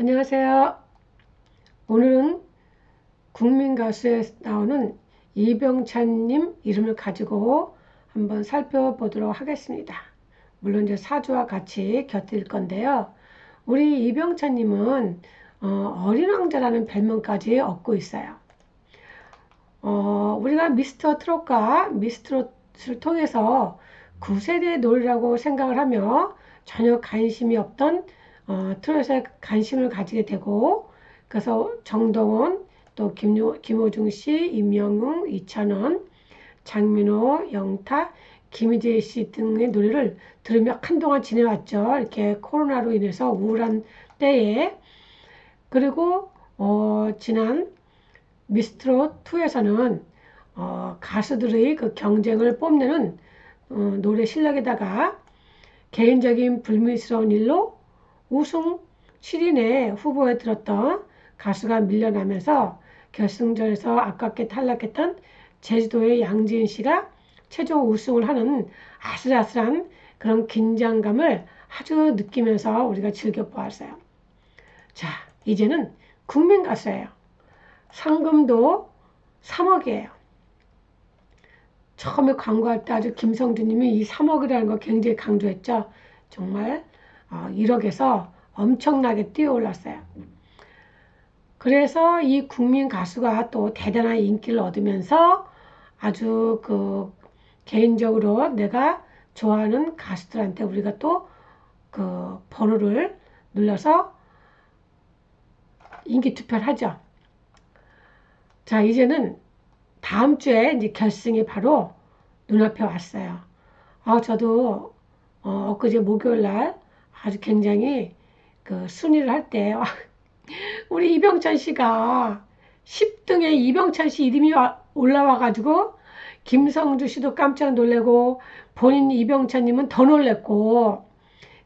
안녕하세요. 오늘은 국민가수에 나오는 이병찬님 이름을 가지고 한번 살펴보도록 하겠습니다. 물론 이제 사주와 같이 곁들 건데요. 우리 이병찬님은 어, 린 왕자라는 별명까지 얻고 있어요. 어, 우리가 미스터 트롯과 미스트롯을 통해서 9세대 노래라고 생각을 하며 전혀 관심이 없던 어, 트롯에 관심을 가지게 되고 그래서 정동원 또 김요, 김호중 씨, 임영웅, 이찬원, 장민호, 영탁, 김희재 씨 등의 노래를 들으며 한동안 지내왔죠. 이렇게 코로나로 인해서 우울한 때에 그리고 어, 지난 미스트롯 2에서는 어, 가수들의 그 경쟁을 뽐내는 어, 노래 실력에다가 개인적인 불미스러운 일로 우승 7인의 후보에 들었던 가수가 밀려나면서 결승전에서 아깝게 탈락했던 제주도의 양지은 씨가 최종 우승을 하는 아슬아슬한 그런 긴장감을 아주 느끼면서 우리가 즐겨보았어요. 자, 이제는 국민 가수예요. 상금도 3억이에요. 처음에 광고할 때 아주 김성주님이 이 3억이라는 거 굉장히 강조했죠. 정말 1억에서 어, 엄청나게 뛰어올랐어요. 그래서 이 국민 가수가 또 대단한 인기를 얻으면서 아주 그 개인적으로 내가 좋아하는 가수들한테 우리가 또 그 번호를 눌러서 인기 투표를 하죠. 자, 이제는 다음 주에 이제 결승이 바로 눈앞에 왔어요. 아, 저도 어, 엊그제 목요일 날 아주 굉장히 그 순위를 할 때 우리 이병찬 씨가 10등에 이병찬 씨 이름이 올라와 가지고 김성주 씨도 깜짝 놀래고 본인 이병찬님은 더 놀랬고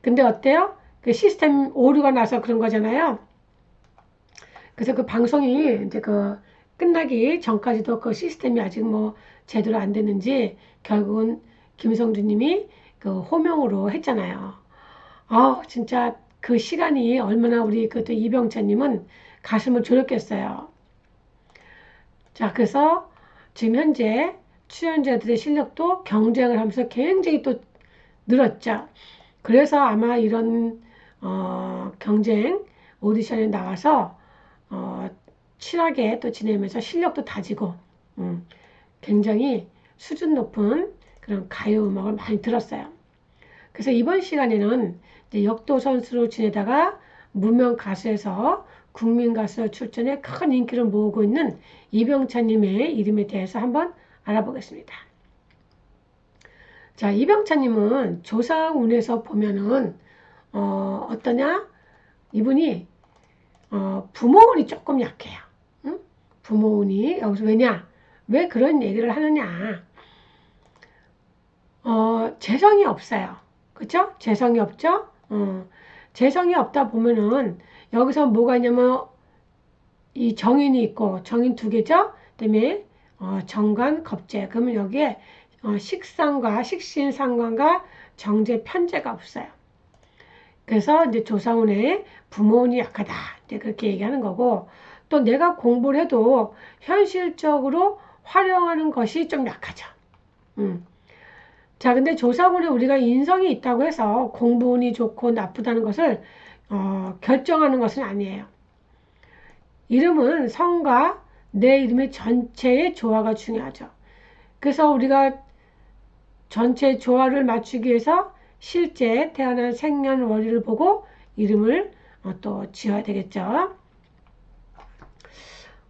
근데 어때요? 그 시스템 오류가 나서 그런 거잖아요. 그래서 그 방송이 이제 그 끝나기 전까지도 그 시스템이 아직 뭐 제대로 안 됐는지 결국은 김성주님이 그 호명으로 했잖아요. 아, 진짜 그 시간이 얼마나 우리 그또 이병찬님은 가슴을 졸였겠어요. 자, 그래서 지금 현재 출연자들의 실력도 경쟁을 하면서 굉장히 또 늘었죠. 그래서 아마 이런 어, 경쟁 오디션에 나와서 어, 칠하게 또 지내면서 실력도 다지고 음, 굉장히 수준 높은 그런 가요 음악을 많이 들었어요. 그래서 이번 시간에는 역도 선수로 지내다가 무명 가수에서 국민 가수 출전에 큰 인기를 모으고 있는 이병찬님의 이름에 대해서 한번 알아보겠습니다. 자, 이병찬님은 조상운에서 보면은 어, 어떠냐? 이분이 어, 부모운이 조금 약해요. 응? 부모운이 여기서 왜냐? 왜 그런 얘기를 하느냐? 어, 재성이 없어요. 그쵸? 재성이 없죠? 어, 재성이 없다 보면은 여기서 뭐가 있냐면 이 정인이 있고 정인 두 개죠? 그다음에 어, 정관, 겁재. 그러면 여기에 어, 식상과 식신 상관과 정제 편제가 없어요. 그래서 이제 조상운의 부모운이 약하다. 이제 그렇게 얘기하는 거고 또 내가 공부를 해도 현실적으로 활용하는 것이 좀 약하죠. 음. 자, 근데 조사군에 우리가 인성이 있다고 해서 공부운이 좋고 나쁘다는 것을 어, 결정하는 것은 아니에요. 이름은 성과 내 이름의 전체의 조화가 중요하죠. 그래서 우리가 전체 조화를 맞추기 위해서 실제 태어난 생년월일을 보고 이름을 어, 또 지어야 되겠죠.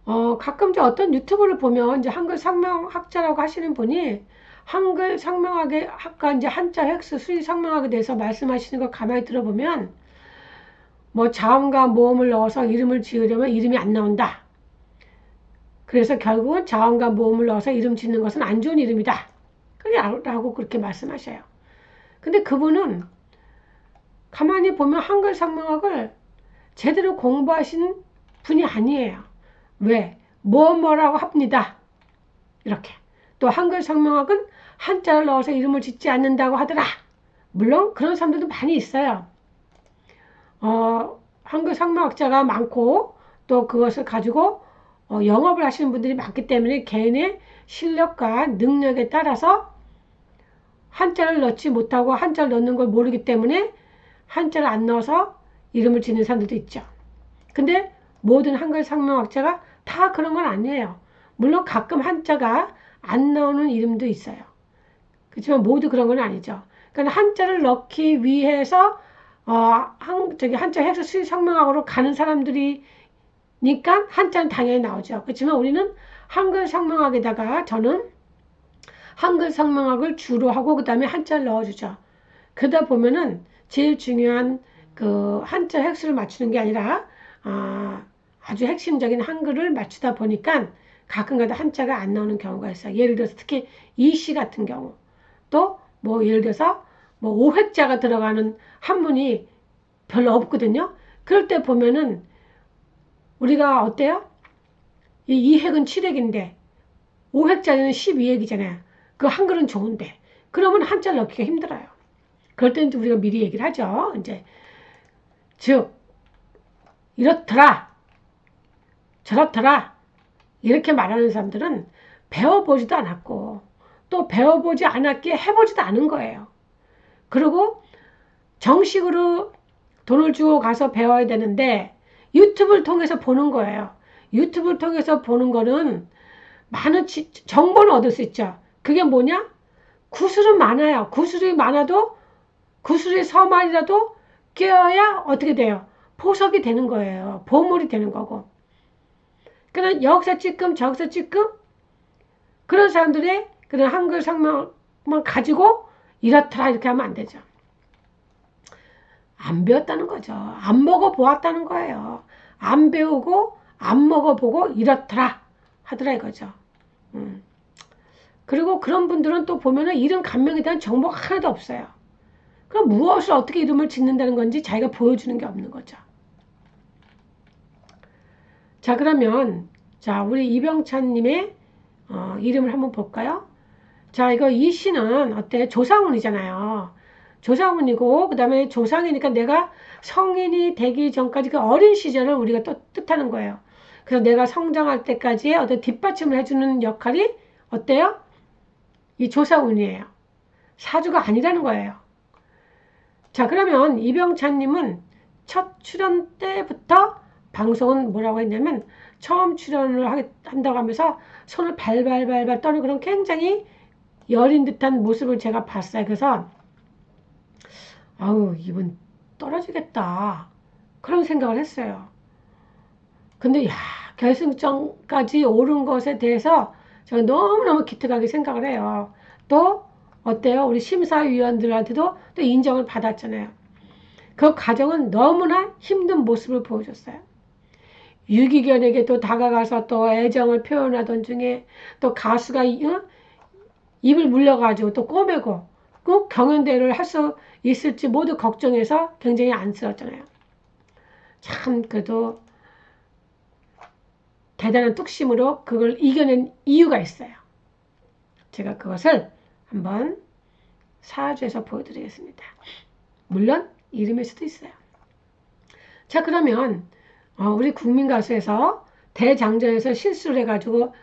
어, 가끔 어떤 유튜브를 보면 이제 한글 상명학자라고 하시는 분이 한글 상명하게 아까 이제 한자 획수 수리 상명하게 돼서 말씀하시는 거 가만히 들어보면 뭐 자음과 모음을 넣어서 이름을 지으려면 이름이 안 나온다. 그래서 결국은 자음과 모음을 넣어서 이름 짓는 것은 안 좋은 이름이다. 라고 그렇게 말씀하셔요. 근데 그분은 가만히 보면 한글 상명학을 제대로 공부하신 분이 아니에요. 왜? 뭐 뭐라고 합니다. 이렇게. 또 한글 성명학은 한자를 넣어서 이름을 짓지 않는다고 하더라. 물론 그런 사람들도 많이 있어요. 어, 한글 성명학자가 많고 또 그것을 가지고 어, 영업을 하시는 분들이 많기 때문에 개인의 실력과 능력에 따라서 한자를 넣지 못하고 한자를 넣는 걸 모르기 때문에 한자를 안 넣어서 이름을 짓는 사람들도 있죠. 근데 모든 한글 성명학자가 다 그런 건 아니에요. 물론 가끔 한자가 안 나오는 이름도 있어요. 그렇지만 모두 그런 건 아니죠. 그러니까 한자를 넣기 위해서 어, 한, 저기 한자 획수 수리 성명학으로 가는 사람들이니까 한자는 당연히 나오죠. 그렇지만 우리는 한글 성명학에다가 저는 한글 성명학을 주로 하고 그 다음에 한자를 넣어주죠. 그러다 보면은 제일 중요한 그 한자 획수를 맞추는 게 아니라 아, 아주 핵심적인 한글을 맞추다 보니까 가끔가다 한자가 안 나오는 경우가 있어요. 예를 들어서 특히 이시 같은 경우 또 뭐 예를 들어서 뭐 오획자가 들어가는 한문이 별로 없거든요. 그럴 때 보면은 우리가 어때요? 이 이획은 7획인데 오획자는 12획이잖아요. 그 한글은 좋은데 그러면 한자를 넣기가 힘들어요. 그럴 때는 우리가 미리 얘기를 하죠. 이제 즉 이렇더라 저렇더라 이렇게 말하는 사람들은 배워보지도 않았고 또 배워보지 않았기에 해보지도 않은 거예요. 그리고 정식으로 돈을 주고 가서 배워야 되는데 유튜브를 통해서 보는 거예요. 유튜브를 통해서 보는 거는 많은 지, 정보를 얻을 수 있죠. 그게 뭐냐? 구술은 많아요. 구술이 많아도 구술의 서말이라도 깨어야 어떻게 돼요? 보석이 되는 거예요. 보물이 되는 거고. 그런 여기서 찔끔 저기서 찔끔 그런 사람들의 그런 한글 성명만 가지고 이렇더라 이렇게 하면 안 되죠. 안 배웠다는 거죠. 안 먹어 보았다는 거예요. 안 배우고 안 먹어 보고 이렇더라 하더라 이거죠. 음. 그리고 그런 분들은 또 보면은 이름 감명에 대한 정보가 하나도 없어요. 그럼 무엇을 어떻게 이름을 짓는다는 건지 자기가 보여주는 게 없는 거죠. 자 그러면 자 우리 이병찬님의 어, 이름을 한번 볼까요? 자 이거 이 씨는 어때? 조상훈이잖아요. 조상훈이고 그 다음에 조상이니까 내가 성인이 되기 전까지 그 어린 시절을 우리가 또 뜻하는 거예요. 그래서 내가 성장할 때까지의 어떤 뒷받침을 해주는 역할이 어때요? 이 조상훈이에요. 사주가 아니라는 거예요. 자 그러면 이병찬님은 첫 출연 때부터 방송은 뭐라고 했냐면 처음 출연을 한다고 하면서 손을 발발발발 떠는 그런 굉장히 여린 듯한 모습을 제가 봤어요. 그래서 아우 이분 떨어지겠다 그런 생각을 했어요. 근데 야 결승점까지 오른 것에 대해서 제가 너무너무 기특하게 생각을 해요. 또 어때요? 우리 심사위원들한테도 또 인정을 받았잖아요. 그 과정은 너무나 힘든 모습을 보여줬어요. 유기견에게 또 다가가서 또 애정을 표현하던 중에 또 가수가 어? 입을 물려가지고 또 꼬매고 꼭 경연대회를 할 수 있을지 모두 걱정해서 굉장히 안쓰럽잖아요. 참 그래도 대단한 뚝심으로 그걸 이겨낸 이유가 있어요. 제가 그것을 한번 사주에서 보여드리겠습니다. 물론 이름일 수도 있어요. 자 그러면 어, 우리 국민가수에서 대장전에서 실수를 해가지고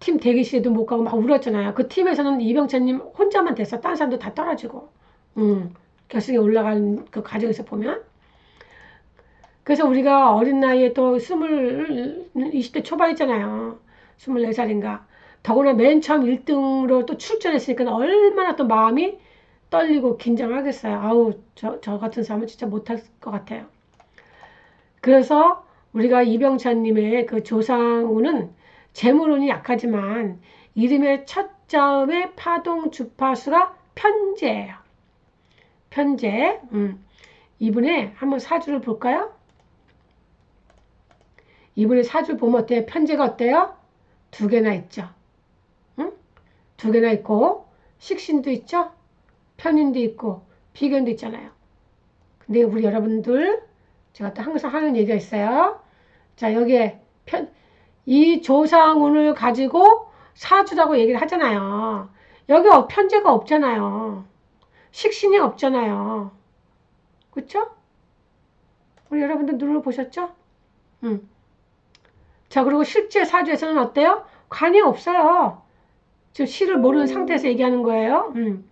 팀 대기실에도 못 가고 막 울었잖아요. 그 팀에서는 이병찬님 혼자만 됐어. 다른 사람도 다 떨어지고. 음, 결승에 올라간 그 과정에서 보면. 그래서 우리가 어린 나이에 또 스물, 20대 초반이잖아요. 24살인가. 더구나 맨 처음 1등으로 또 출전했으니까 얼마나 또 마음이 떨리고 긴장하겠어요. 아우, 저, 저 같은 사람은 진짜 못할 것 같아요. 그래서 우리가 이병찬님의 그 조상우는 재물운이 약하지만 이름의 첫 자음의 파동 주파수가 편제예요. 편제. 음. 이분의 한번 사주를 볼까요? 이분의 사주를 보면 어때요? 편제가 어때요? 두 개나 있죠. 응? 두 개나 있고 식신도 있죠. 편인도 있고 비견도 있잖아요. 근데 우리 여러분들 제가 또 항상 하는 얘기가 있어요. 자 여기에 편, 이 조상운을 가지고 사주라고 얘기를 하잖아요. 여기 어, 편제가 없잖아요. 식신이 없잖아요. 그쵸? 우리 여러분들 눈으로 보셨죠? 음. 자, 그리고 실제 사주에서는 어때요? 관이 없어요. 지금 시를 모르는 상태에서 얘기하는 거예요. 음.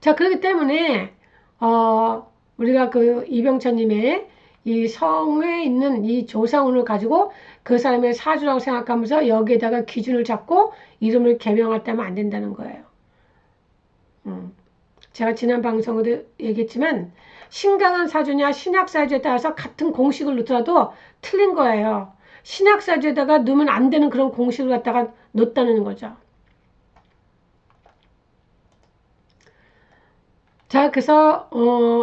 자, 그렇기 때문에, 어, 우리가 그 이병찬님의 이 성에 있는 이 조상운을 가지고 그 사람의 사주라고 생각하면서 여기에다가 기준을 잡고 이름을 개명할 때면 안 된다는 거예요. 음. 제가 지난 방송에도 얘기했지만 신강한 사주냐 신약 사주에 따라서 같은 공식을 넣더라도 틀린 거예요. 신약 사주에다가 넣으면 안 되는 그런 공식을 갖다가 넣었다는 거죠. 자, 그래서 어,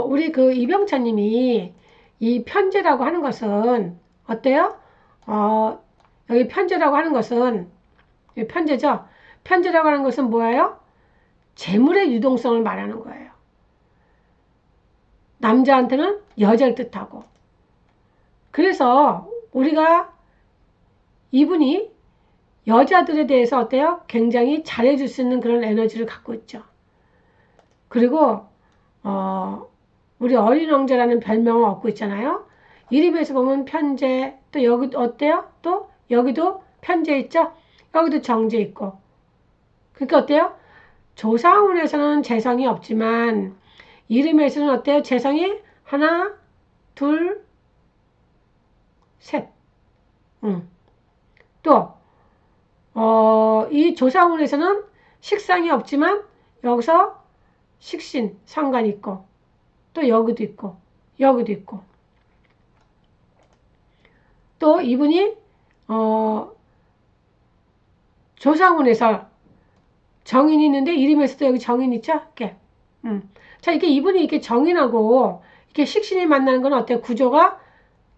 우리 그 이병찬님이 이 편제라고 하는 것은 어때요? 어, 여기 편제라고 하는 것은 편제죠. 편제라고 하는 것은 뭐예요? 재물의 유동성을 말하는 거예요. 남자한테는 여자를 뜻하고. 그래서 우리가 이분이 여자들에 대해서 어때요? 굉장히 잘해줄 수 있는 그런 에너지를 갖고 있죠. 그리고 어, 우리 어린 왕자라는 별명을 얻고 있잖아요. 이름에서 보면 편제, 또 여기 어때요? 또 여기도 편제 있죠? 여기도 정제 있고. 그러니까 어때요? 조상운에서는 재성이 없지만 이름에서는 어때요? 재성이 하나, 둘, 셋. 응. 또, 어, 이 조상운에서는 식상이 없지만 여기서 식신, 상관 있고 또 여기도 있고 여기도 있고 또 이분이 어, 조상운에서 정인이 있는데 이름에서도 여기 정인 있죠? 이렇게. 음. 자, 이게 이분이 이렇게 정인하고 이렇게 식신이 만나는 건 어때요? 구조가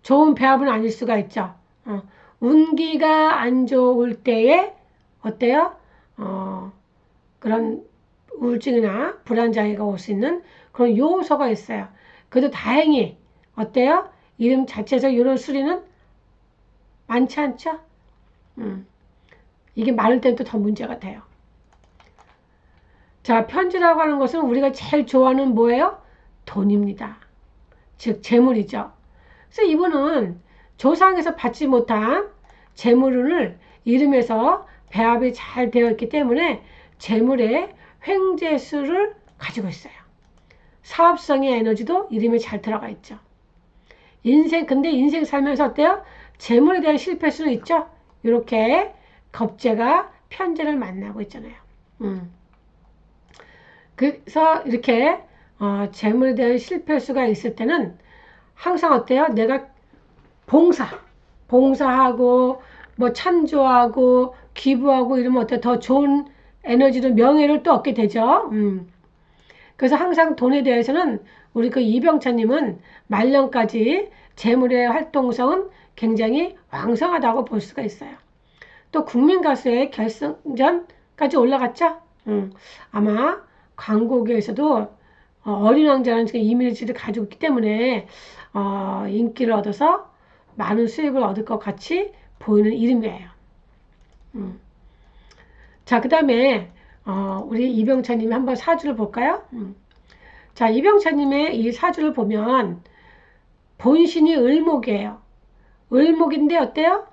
좋은 배합은 아닐 수가 있죠. 어. 운기가 안 좋을 때에 어때요? 어, 그런 우울증이나 불안장애가 올 수 있는 그런 요소가 있어요. 그래도 다행히 어때요? 이름 자체에서 이런 수리는 많지 않죠? 음. 이게 많을 때는 또 더 문제가 돼요. 자, 편지라고 하는 것은 우리가 제일 좋아하는 뭐예요? 돈입니다. 즉, 재물이죠. 그래서 이분은 조상에서 받지 못한 재물을 이름에서 배합이 잘 되어 있기 때문에 재물의 횡재수를 가지고 있어요. 사업성의 에너지도 이름에 잘 들어가 있죠. 인생, 근데 인생 살면서 어때요? 재물에 대한 실패 수는 있죠? 이렇게 겁재가 편제를 만나고 있잖아요. 음. 그래서 이렇게 어, 재물에 대한 실패 수가 있을 때는 항상 어때요? 내가 봉사, 봉사하고 뭐 찬조하고 기부하고 이러면 어때? 더 좋은 에너지도 명예를 또 얻게 되죠. 음. 그래서 항상 돈에 대해서는 우리 그 이병찬님은 말년까지 재물의 활동성은 굉장히 왕성하다고 볼 수가 있어요. 또 국민가수의 결승전까지 올라갔죠. 음. 아마 광고계에서도 어, 어린 왕자라는 이미지를 가지고 있기 때문에 어, 인기를 얻어서 많은 수입을 얻을 것 같이 보이는 이름이에요. 음. 자, 그 다음에 어, 우리 이병찬님이 한번 사주를 볼까요? 음. 자, 이병찬님의 이 사주를 보면 본신이 을목이에요. 을목인데 어때요?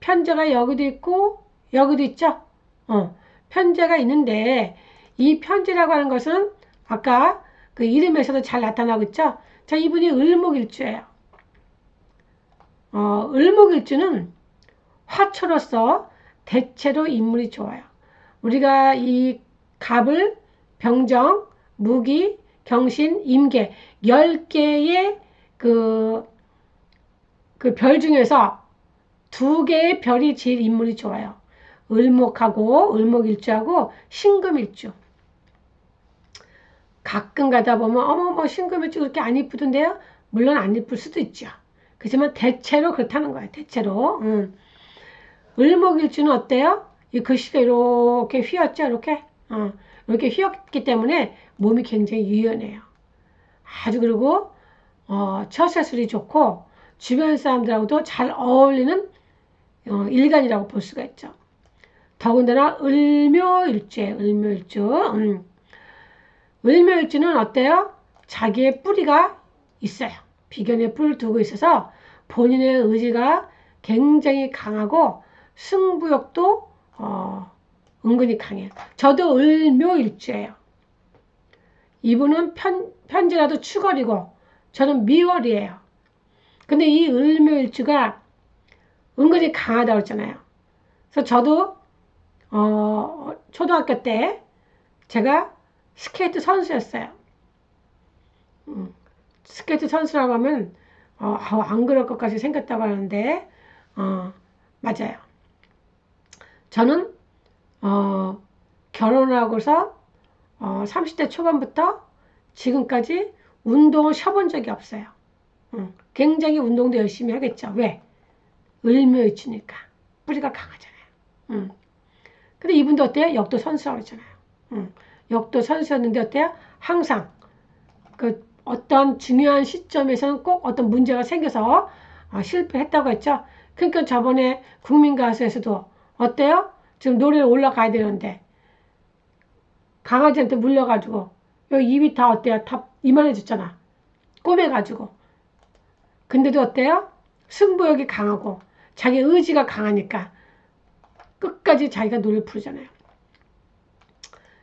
편제가 여기도 있고 여기도 있죠? 어, 편제가 있는데 이 편지라고 하는 것은 아까 그 이름에서도 잘 나타나고 있죠. 자, 이분이 을목일주예요. 어, 을목일주는 화초로서 대체로 인물이 좋아요. 우리가 이 갑을 병정, 무기, 경신, 임계 10개의 그, 그 별 중에서 두 개의 별이 제일 인물이 좋아요. 을목하고 을목일주하고 신금일주. 가끔 가다 보면 어머 뭐 신금일주 그렇게 안 이쁘던데요? 물론 안 이쁠 수도 있죠. 그렇지만 대체로 그렇다는 거예요. 대체로. 음. 을목일주는 어때요? 이 글씨가 이렇게 휘었죠. 이렇게. 어. 이렇게 휘었기 때문에 몸이 굉장히 유연해요. 아주 그리고 어, 처세술이 좋고 주변 사람들하고도 잘 어울리는 어, 일간이라고 볼 수가 있죠. 더군다나 을묘일주에 을묘일주. 음. 을묘일주는 어때요? 자기의 뿌리가 있어요. 비견에 뿔을 두고 있어서 본인의 의지가 굉장히 강하고 승부욕도 어, 은근히 강해요. 저도 을묘일주예요. 이분은 편, 편지라도 추월이고 저는 미월이에요. 근데 이 을묘일주가 은근히 강하다고 했잖아요. 그래서 저도 어, 초등학교 때 제가 스케이트 선수였어요. 음, 스케이트 선수라고 하면 어, 안 그럴 것까지 생겼다고 하는데 어, 맞아요. 저는 어, 결혼을 하고서 어, 30대 초반부터 지금까지 운동을 쉬어본 적이 없어요. 음, 굉장히 운동도 열심히 하겠죠. 왜? 을묘일주니까 뿌리가 강하잖아요. 음. 근데 이분도 어때요? 역도 선수라고 했잖아요. 음. 역도 선수였는데 어때요? 항상 그 어떤 중요한 시점에서는 꼭 어떤 문제가 생겨서 어, 실패했다고 했죠. 그러니까 저번에 국민가수에서도 어때요? 지금 노래 올라가야 되는데 강아지한테 물려가지고 여기 입이 다 어때요? 다 이만해졌잖아. 꼬매가지고. 근데도 어때요? 승부욕이 강하고 자기 의지가 강하니까 끝까지 자기가 노래를 부르잖아요.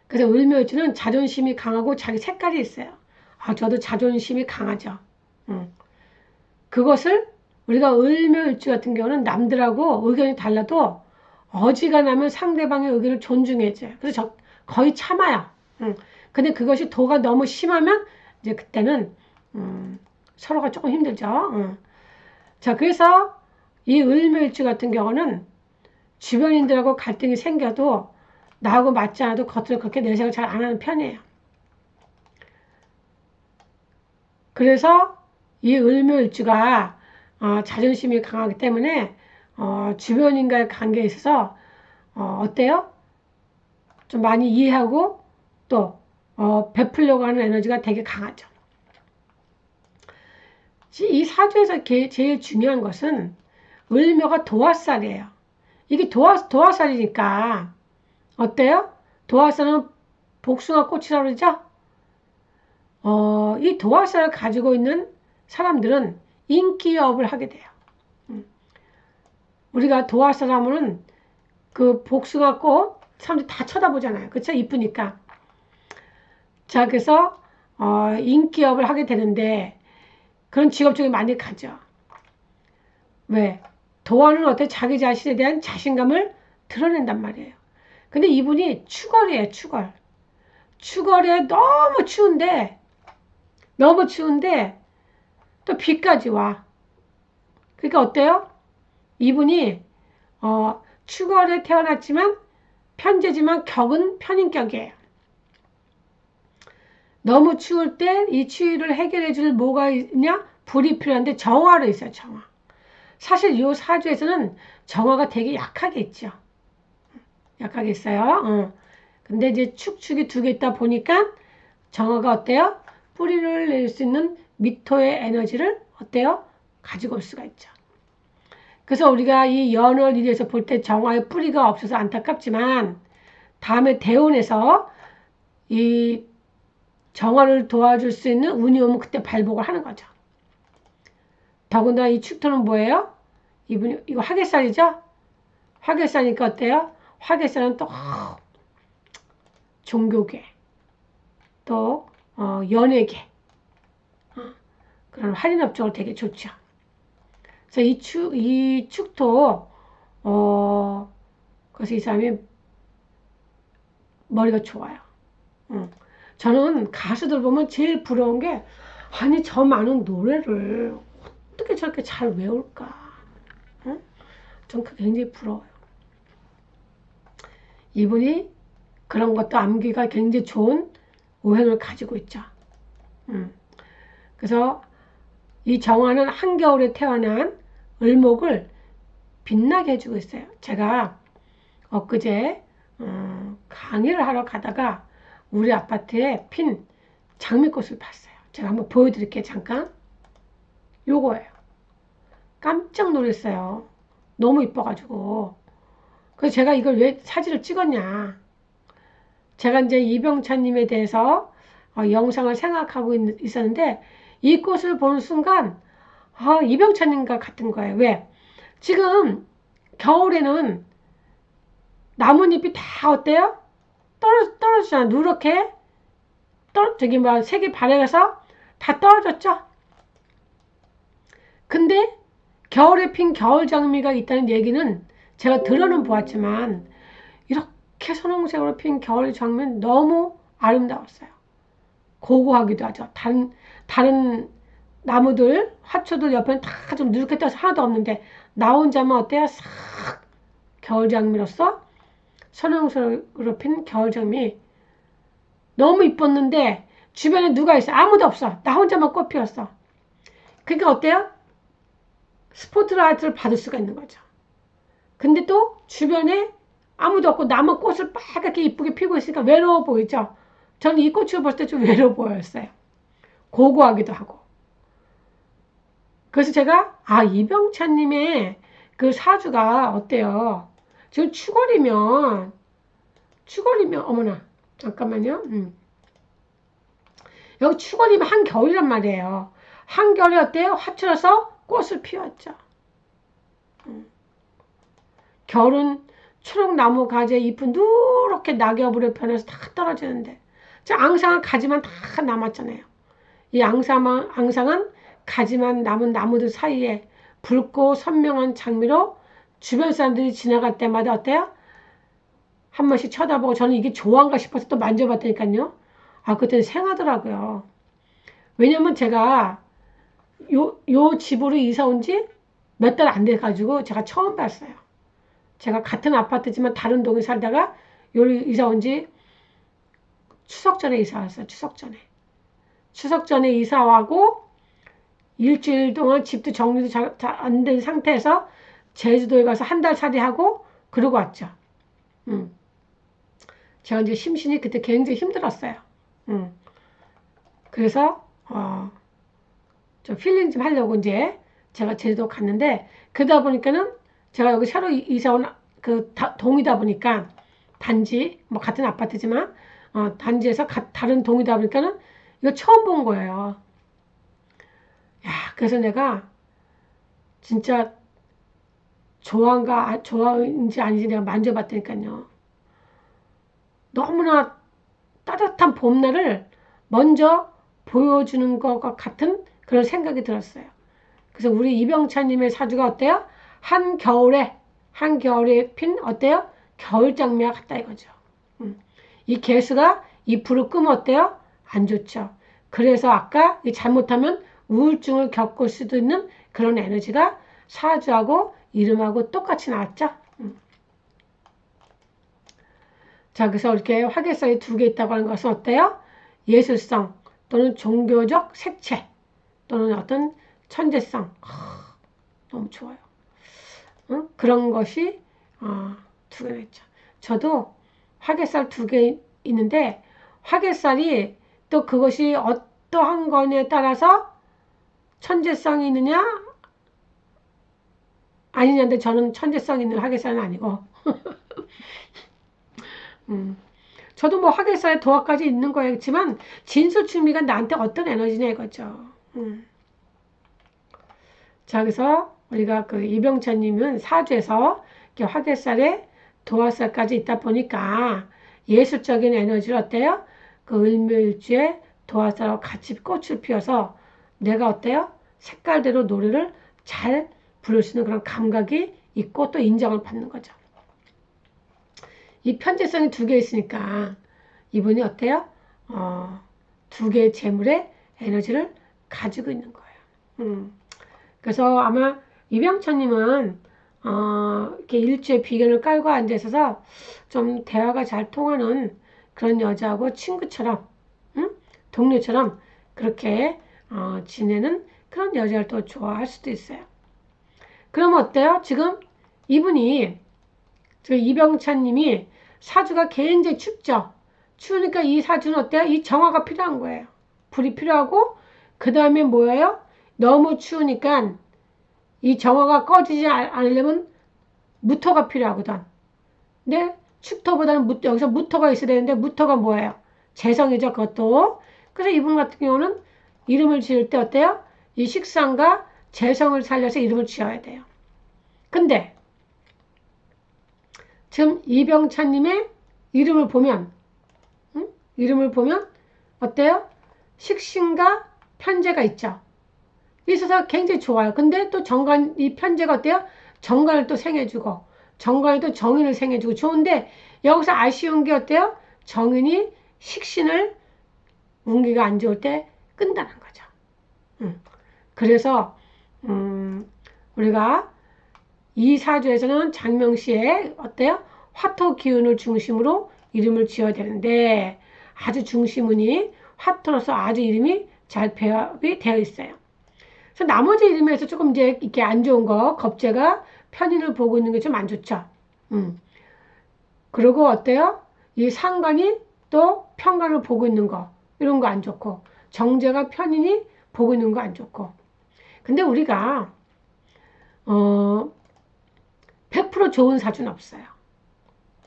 그래서 을묘일주는 자존심이 강하고 자기 색깔이 있어요. 아, 저도 자존심이 강하죠. 음. 그것을 우리가 을묘일주 같은 경우는 남들하고 의견이 달라도 어지간하면 상대방의 의견을 존중해줘요. 그래서 저 거의 참아요. 음. 근데 그것이 도가 너무 심하면 이제 그때는 음, 서로가 조금 힘들죠. 음. 자, 그래서 이 을묘일주 같은 경우는 주변인들하고 갈등이 생겨도 나하고 맞지 않아도 겉으로 그렇게 내색을 잘 안 하는 편이에요. 그래서 이 을묘일주가 어, 자존심이 강하기 때문에 어, 주변인과의 관계에 있어서 어, 어때요? 좀 많이 이해하고 또 어, 베풀려고 하는 에너지가 되게 강하죠. 이 사주에서 제일 중요한 것은 을묘가 도화살이에요. 이게 도화, 도화살이니까 어때요? 도화살은 복숭아 꽃이라고 그러죠? 어, 이 도화살을 가지고 있는 사람들은 인기업을 하게 돼요. 음. 우리가 도화살 하면은 그 복숭아 꽃 사람들이 다 쳐다보잖아요. 그쵸? 이쁘니까. 자, 그래서 어, 인기업을 하게 되는데 그런 직업 중에 많이 가죠. 왜? 도화는 어때? 자기 자신에 대한 자신감을 드러낸단 말이에요. 근데 이분이 추걸이에요, 추걸. 추걸에 너무 추운데, 너무 추운데, 또 비까지 와. 그러니까 어때요? 이분이, 어, 추걸에 태어났지만, 편제지만 격은 편인격이에요. 너무 추울 때 이 추위를 해결해 줄 뭐가 있냐? 불이 필요한데 정화로 있어요, 정화. 사실 이 사주에서는 정화가 되게 약하게 있죠. 약하게 있어요. 어. 근데 이제 축축이 두 개 있다 보니까 정화가 어때요? 뿌리를 낼 수 있는 미토의 에너지를 어때요? 가지고 올 수가 있죠. 그래서 우리가 이 연월 일에서 볼 때 정화의 뿌리가 없어서 안타깝지만 다음에 대운에서 이 정화를 도와줄 수 있는 운이 오면 그때 발복을 하는 거죠. 더군다나 이 축토는 뭐예요? 이분 이거 화개살이죠? 화개살이니까 어때요? 화개살은 또 종교계, 또 어, 연예계, 어, 그런 할인업적으로 되게 좋죠. 그래서 이 축, 이 축토, 어, 그래서 이 사람이 머리가 좋아요. 응. 저는 가수들 보면 제일 부러운 게, 아니, 저 많은 노래를 어떻게 저렇게 잘 외울까? 응? 전 그게 굉장히 부러워요. 이분이 그런 것도 암기가 굉장히 좋은 오행을 가지고 있죠. 음. 그래서 이 정화는 한겨울에 태어난 을목을 빛나게 해주고 있어요. 제가 엊그제 어, 강의를 하러 가다가 우리 아파트에 핀 장미꽃을 봤어요. 제가 한번 보여드릴게요. 잠깐. 요거예요. 깜짝 놀랐어요. 너무 이뻐가지고. 그래서 제가 이걸 왜 사진을 찍었냐. 제가 이제 이병찬님에 대해서 어, 영상을 생각하고 있, 있었는데 이 꽃을 보는 순간 아, 이병찬님과 같은 거예요. 왜? 지금 겨울에는 나뭇잎이 다 어때요? 떨어, 떨어지잖아. 누렇게. 떨, 저기 뭐, 색이 바래서 다 떨어졌죠? 근데 겨울에 핀 겨울 장미가 있다는 얘기는 제가 들어는 보았지만 이렇게 선홍색으로 핀 겨울 장미는 너무 아름다웠어요. 고고하기도 하죠. 다른, 다른 나무들, 화초들 옆에는 다 좀 누렇게 떠서 하나도 없는데 나 혼자만 어때요? 싹 겨울장미로서 선홍색으로 핀 겨울장미 너무 이뻤는데 주변에 누가 있어? 아무도 없어. 나 혼자만 꽃 피웠어. 그러니까 어때요? 스포트라이트를 받을 수가 있는 거죠. 근데 또 주변에 아무도 없고 나만 꽃을 빨갛게 이쁘게 피고 있으니까 외로워 보이죠? 저는 이 꽃을 볼 때 좀 외로워 보였어요. 고고하기도 하고. 그래서 제가 아 이병찬님의 그 사주가 어때요? 지금 추월이면 추월이면 어머나 잠깐만요. 음. 여기 추월이면 한겨울이란 말이에요. 한겨울이 어때요? 화출어서 꽃을 피웠죠. 음. 겨울은 초록나무 가지에 잎은 누렇게 낙엽으로 변해서 다 떨어지는데 저 앙상은 가지만 다 남았잖아요. 이 앙상은, 앙상은 가지만 남은 나무들 사이에 붉고 선명한 장미로 주변 사람들이 지나갈 때마다 어때요? 한 번씩 쳐다보고 저는 이게 좋아한가 싶어서 또 만져봤다니까요. 아, 그때는 생하더라고요. 왜냐면 제가 요, 요 집으로 이사 온 지 몇 달 안 돼가지고 제가 처음 봤어요. 제가 같은 아파트지만 다른 동에 살다가 요 이사 온 지 추석 전에 이사 왔어요. 추석 전에. 추석 전에 이사 와고 일주일 동안 집도 정리도 잘안된 상태에서 제주도에 가서 한 달 살이 하고 그러고 왔죠. 음. 제가 이제 심신이 그때 굉장히 힘들었어요. 음. 그래서 어, 좀 필링 좀 하려고 이제 제가 제주도 갔는데 그러다 보니까는 제가 여기 새로 이사 온 그 동이다 보니까 단지 뭐 같은 아파트지만 어, 단지에서 가, 다른 동이다 보니까는 이거 처음 본 거예요. 야, 그래서 내가 진짜 좋아한가 아, 좋아인지 아닌지 내가 만져봤다니까요. 너무나 따뜻한 봄날을 먼저 보여주는 것과 같은 그런 생각이 들었어요. 그래서 우리 이병찬님의 사주가 어때요? 한 겨울에 한 겨울에 핀 어때요? 겨울 장미와 같다 이거죠. 음. 이 개수가 이 불을 끄면 어때요? 안 좋죠. 그래서 아까 잘못하면 우울증을 겪을 수도 있는 그런 에너지가 사주하고 이름하고 똑같이 나왔죠. 음. 자, 그래서 이렇게 화계성이 두 개 있다고 하는 것은 어때요? 예술성 또는 종교적 색채 또는 어떤 천재성 아, 너무 좋아요. 응? 그런 것이 어, 두 개가 있죠. 저도 화개살 두 개 있는데 화개살이 또 그것이 어떠한 거냐에 따라서 천재성이 있느냐 아니냐인데 저는 천재성 있는 화개살은 아니고 음. 저도 뭐 화개살에 도화까지 있는 거였지만 진수충미가 나한테 어떤 에너지냐 이거죠. 음. 자 그래서 우리가 그 이병찬님은 사주에서 화개살에 도화살까지 있다 보니까 예술적인 에너지를 어때요? 그 을묘일주에 도화살하고 같이 꽃을 피워서 내가 어때요? 색깔대로 노래를 잘 부를 수 있는 그런 감각이 있고 또 인정을 받는 거죠. 이 편재성이 두 개 있으니까 이분이 어때요? 어, 두 개의 재물의 에너지를 가지고 있는 거예요. 음. 그래서 아마 이병천님은 어, 이렇게 일주에 비견을 깔고 앉아 있어서 좀 대화가 잘 통하는 그런 여자하고 친구처럼, 응? 동료처럼 그렇게 어, 지내는 그런 여자를 또 좋아할 수도 있어요. 그럼 어때요? 지금 이분이 그 이병찬님이 사주가 굉장히 춥죠. 추우니까 이 사주는 어때요? 이 정화가 필요한 거예요. 불이 필요하고 그 다음에 뭐예요? 너무 추우니까 이 정화가 꺼지지 않으려면 무토가 필요하거든. 근데 축토보다는 무, 여기서 무토가 있어야 되는데 무토가 뭐예요? 재성이죠, 그것도. 그래서 이분 같은 경우는 이름을 지을 때 어때요? 이 식상과 재성을 살려서 이름을 지어야 돼요. 근데 지금 이병찬님의 이름을 보면 응? 이름을 보면 어때요? 식신과 편제가 있죠. 있어서 굉장히 좋아요. 근데 또 정관 이 편제가 어때요? 정관을 또 생해주고 정관이 또 정인을 생해주고 좋은데 여기서 아쉬운 게 어때요? 정인이 식신을 운기가 안 좋을 때 끈다는 거죠. 음. 그래서 음, 우리가 이 사주에서는 장명시에 어때요? 화토 기운을 중심으로 이름을 지어야 되는데 아주 중심운이 화토로서 아주 이름이 잘 배합이 되어 있어요. 그래서 나머지 이름에서 조금 이제 이렇게 안 좋은 거 겁재가 편인을 보고 있는 게 좀 안 좋죠. 음. 그리고 어때요? 이 상관이 또 편관을 보고 있는 거 이런 거 안 좋고 정제가 편인이 보고 있는 거 안 좋고 근데 우리가 어 100% 좋은 사주는 없어요.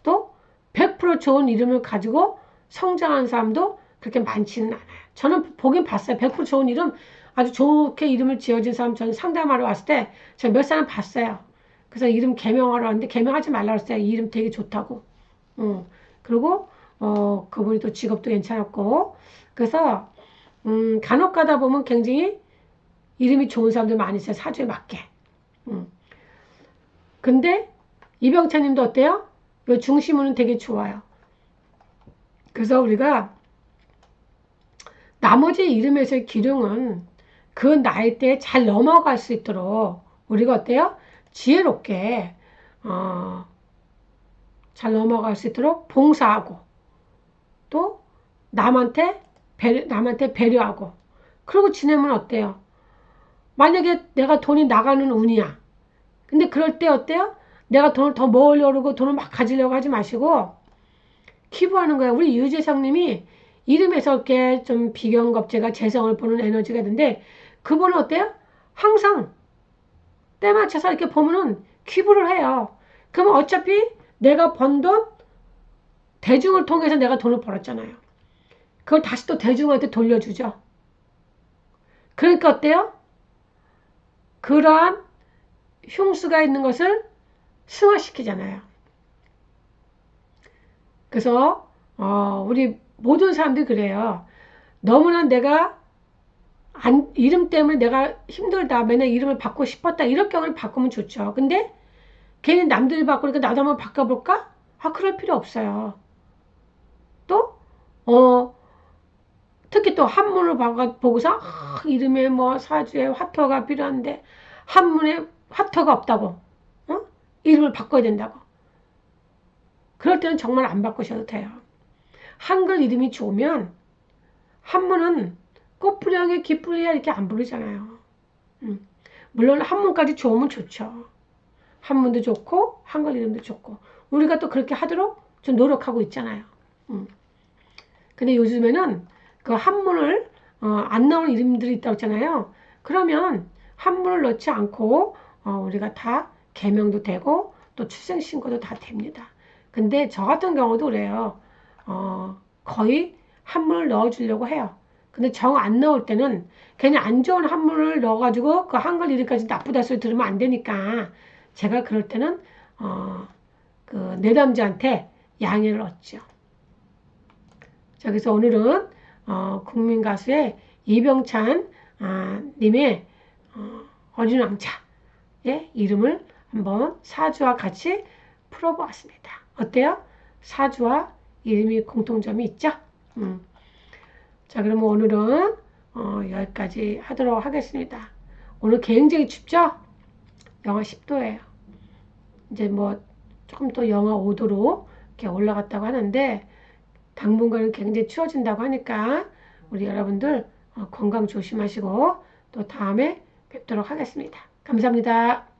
또 100% 좋은 이름을 가지고 성장한 사람도 그렇게 많지는 않아요. 저는 보긴 봤어요. 100% 좋은 이름 아주 좋게 이름을 지어진 사람 저는 상담하러 왔을 때 제가 몇 사람 봤어요. 그래서 이름 개명하러 왔는데 개명하지 말라고 했어요. 이 이름 되게 좋다고. 어. 그리고 어, 그분이 또 직업도 괜찮았고 그래서 음, 간혹 가다 보면 굉장히 이름이 좋은 사람들 많이 있어요. 사주에 맞게. 음. 근데 이병찬 님도 어때요? 요 중심은 되게 좋아요. 그래서 우리가 나머지 이름에서의 기능은 그 나이 때에 잘 넘어갈 수 있도록 우리가 어때요? 지혜롭게 어, 잘 넘어갈 수 있도록 봉사하고 또 남한테 배려, 남한테 배려하고 그러고 지내면 어때요? 만약에 내가 돈이 나가는 운이야. 근데 그럴 때 어때요? 내가 돈을 더 모으려고 돈을 막 가지려고 하지 마시고 기부하는 거야. 우리 유재성 님이 이름에서 이렇게 좀 비경겁제가 재성을 보는 에너지가 있는데 그분은 어때요? 항상 때 맞춰서 이렇게 보면은 기부를 해요. 그러면 어차피 내가 번 돈 대중을 통해서 내가 돈을 벌었잖아요. 그걸 다시 또 대중한테 돌려주죠. 그러니까 어때요? 그러한 흉수가 있는 것을 승화시키잖아요. 그래서 어, 우리 모든 사람들이 그래요. 너무나 내가 안, 이름 때문에 내가 힘들다. 맨날 이름을 바꾸고 싶었다. 이럴 경우는 바꾸면 좋죠. 근데 괜히 남들이 바꾸니까 나도 한번 바꿔볼까? 아, 그럴 필요 없어요. 또, 어, 특히 또 한문을 보고서 아, 이름에 뭐 사주에 화토가 필요한데 한문에 화토가 없다고 어? 이름을 바꿔야 된다고 그럴 때는 정말 안 바꾸셔도 돼요 한글 이름이 좋으면 한문은 꽃부령에 기쁘리야 이렇게 안 부르잖아요 음. 물론 한문까지 좋으면 좋죠 한문도 좋고 한글 이름도 좋고 우리가 또 그렇게 하도록 좀 노력하고 있잖아요 음. 근데 요즘에는 그 한문을 어, 안 나오는 이름들이 있다고 했잖아요. 그러면 한문을 넣지 않고 어, 우리가 다 개명도 되고 또 출생신고도 다 됩니다. 근데 저 같은 경우도 그래요. 어, 거의 한문을 넣어주려고 해요. 근데 정 안 넣을 때는 괜히 안 좋은 한문을 넣어가지고 그 한글 이름까지 나쁘다 소리 들으면 안 되니까 제가 그럴 때는 어, 그 내담자한테 양해를 얻죠. 자, 그래서 오늘은 어, 국민 가수의 이병찬 아, 님의 어, 어린 왕자의 이름을 한번 사주와 같이 풀어보았습니다. 어때요? 사주와 이름이 공통점이 있죠? 음. 자, 그러면 오늘은 어, 여기까지 하도록 하겠습니다. 오늘 굉장히 춥죠? 영하 10도예요. 이제 뭐 조금 더 영하 5도로 이렇게 올라갔다고 하는데 당분간은 굉장히 추워진다고 하니까 우리 여러분들 어, 건강 조심하시고 또 다음에 뵙도록 하겠습니다. 감사합니다.